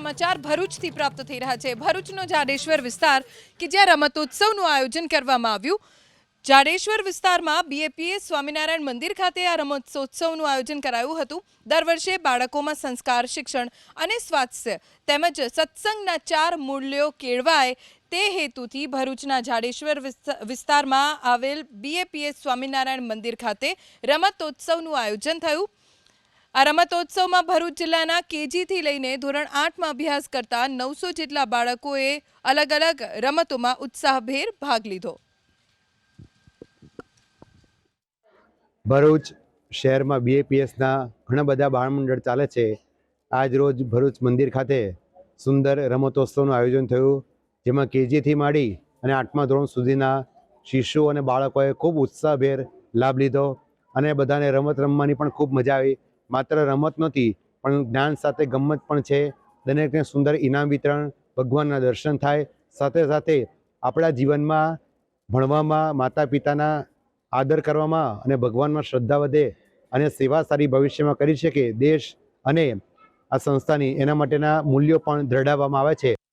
સમાચાર ભરૂચથી પ્રાપ્ત થઈ રહ્યા છે. ભરૂચનો જાડેશ્વર વિસ્તાર કે જ્યાં રમતોત્સવનું આયોજન કરવામાં આવ્યું. જાડેશ્વર વિસ્તારમાં બીએપીએ સ્વામિનારાયણ મંદિર ખાતે આ રમતોત્સવનું આયોજન કરાયું હતું. દર વર્ષે બાળકોમાં સંસ્કાર, શિક્ષણ અને સ્વાસ્થ્ય તેમજ સત્સંગના ચાર મૂલ્યો કેળવાય તે હેતુથી ભરૂચના જાડેશ્વર વિસ્તારમાં આવેલ બીએપીએસ સ્વામિનારાયણ મંદિર ખાતે રમતોત્સવનું આયોજન થયું. આ રમતોત્સવમાં ભરૂચ જિલ્લાના કેજીથી લઈને ધોરણ આઠમાં અભ્યાસ કરતા નવસો જેટલા બાળકોએ અલગ અલગ રમતોમાં ઉત્સાહભેર ભાગ લીધો. ભરૂચ શહેરમાં બીએપીએસના ઘણા બધા બાળમંડળ ચાલે છે. આજ રોજ ભરૂચ મંદિર ખાતે સુંદર રમતોત્સવનું આયોજન થયું, જેમાં કેજીથી માંડી અને આઠમા ધોરણ સુધીના શિશુઓ અને બાળકોએ ખૂબ ઉત્સાહભેર લાભ લીધો અને બધાને રમત રમવાની પણ ખૂબ મજા આવી. માત્ર રમત નહોતી પણ જ્ઞાન સાથે ગમ્મત પણ છે. દરેકને સુંદર ઇનામ વિતરણ, ભગવાનના દર્શન થાય. સાથે સાથે આપણા જીવનમાં ભણવામાં માતા પિતાના આદર કરવામાં અને ભગવાનમાં શ્રદ્ધા વધે અને સેવા સારી ભવિષ્યમાં કરી શકે, દેશ અને આ સંસ્થાની એના માટેના મૂલ્યો પણ દ્રઢાવવામાં આવે છે.